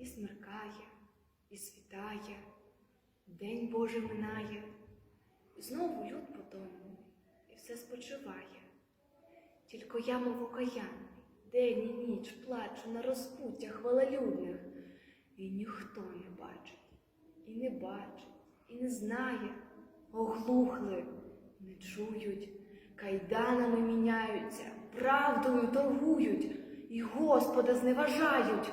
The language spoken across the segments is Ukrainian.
і смеркає, і світає, день Божий минає, і знову люд потомлений, і все спочиває. Тільки я, мов окаянний, день і ніч плачу на розпуттях хвалолюдних, і ніхто не бачить, і не бачить, і не знає, оглухли, не чують, кайданами міняються, правдою торгують, і Господа зневажають,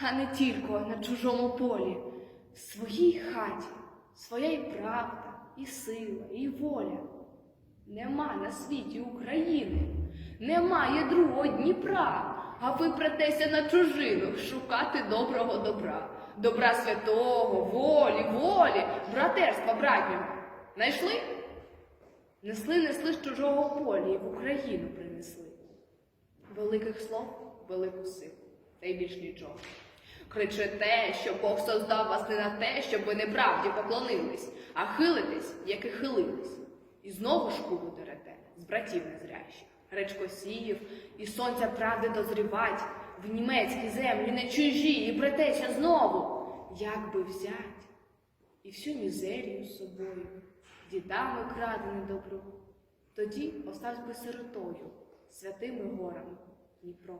а не тільки на чужому полі. В своїй хаті своя і правда, і сила, і воля. Нема на світі України, немає другого Дніпра, а ви претеся на чужину шукати доброго добра, добра святого, волі, волі, братерства братнього. Найшли? Несли, несли з чужого поля і в Україну принесли. Великих слов, велику силу, та й більш нічого. Кричите, що Бог создав вас не на те, щоб ви неправді поклонились, а хилитесь, як і хилились. І знову шкуру дерете з братів незрящих, гречкосіїв, і сонця правди дозрівать, в німецькій землі не чужі, і бретеся знову, як би взять, і всю мізерію з собою, дідами крадене добро, тоді оставсь би сиротою, святими горами Дніпро.